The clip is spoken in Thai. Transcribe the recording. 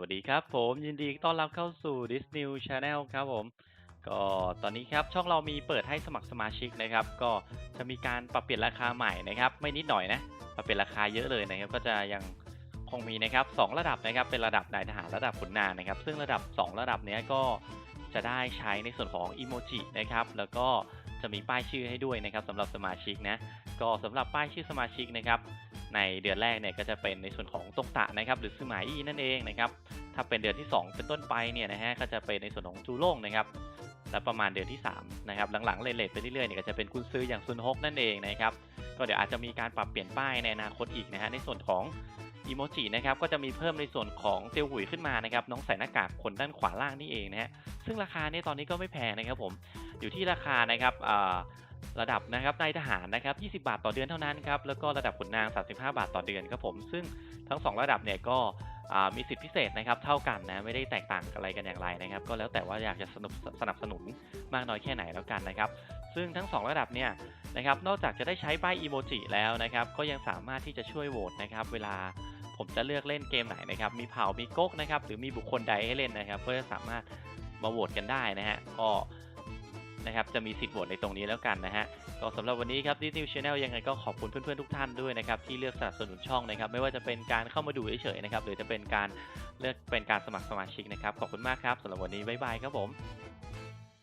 วัสดีครับผมยินดีต้อนรับเข้าสู่ Disney Channel ครับผม ก็ตอนนี้ครับช่องเรามีเปิดให้สมัครสมาชิกนะครับ ก็จะมีการปรับเปลี่ยนราคาใหม่นะครับ ไม่นิดหน่อยนะปรับเปลี่ยนราคาเยอะเลยนะครับ ก็จะยังคงมีนะครับสองระดับนะครับ เป็นระดับนายทหารระดับขุนนางนะครับ ซึ่งระดับ 2 ระดับเนี้ยก็จะได้ใช้ในส่วนของอีโมจินะครับ แล้วก็ จะมีป้ายชื่อให้ด้วยนะครับสำหรับสมาชิกนะก็สำหรับป้ายชื่อสมาชิกนะครับในเดือนแรกเนี่ยก็จะเป็นในส่วนของตงตะนะครับหรือซื้อหมายอีนั่นเองนะครับถ้าเป็นเดือนที่ 2 เป็นต้นไปเนี่ยนะฮะก็จะเป็นในส่วนของจูโล่งนะครับและประมาณเดือนที่3นะครับหลังๆเลทๆไปเรื่อยๆเนี่ยก็จะเป็นคุณซื้ออย่างซุนฮกนั่นเองนะครับก็เดี๋ยวอาจจะมีการปรับเปลี่ยนป้ายในอนาคตอีกนะฮะในส่วนของอีโมจินะครับก็จะมีเพิ่มในส่วนของเตียวหุยขึ้นมานะครับน้องใส่หน้ากากคนด้านขวาล่างนี่เองนะฮะซึ่งราคาเนี่ยตอนนี้ก็ไม่แพงนะครับผม อยู่ที่ราคานะครับระดับนะครับนายทหารนะครับ 20 บาทต่อเดือนเท่านั้นครับ แล้วก็ระดับขุนนาง 35 บาทต่อเดือนครับผม ซึ่งทั้ง 2 ระดับเนี่ยก็มีสิทธิพิเศษนะครับเท่ากันนะไม่ได้แตกต่างอะไรกันอย่างไรนะครับ ก็แล้วแต่ว่าอยากจะสนับสนับสนุนมากน้อยแค่ไหนแล้วกันนะครับ ซึ่งทั้ง 2 ระดับเนี่ยนะครับนอกจากจะได้ใช้ป้ายอีโมจิแล้วนะครับ ก็ยังสามารถที่จะช่วยโหวตนะครับ เวลาผมจะเลือกเล่นเกมไหนนะครับ มีเผ่ามีก๊กนะครับหรือมีบุคคลใดให้เล่นนะครับ ก็จะสามารถมาโหวตกันได้นะฮะก็ นะครับจะมีสิทธิ์โหวตในตรงนี้แล้วกันนะฮะก็สำหรับวันนี้ครับดิสนีย์ชาแนลยังไงก็ขอบคุณเพื่อนๆทุกท่านด้วยนะครับที่เลือกสนับสนุนช่องนะครับไม่ว่าจะเป็นการเข้ามาดูเฉยๆนะครับหรือจะเป็นการเลือกเป็นการสมัครสมาชิกนะครับขอบคุณมากครับสำหรับวันนี้บ๊ายบายครับผม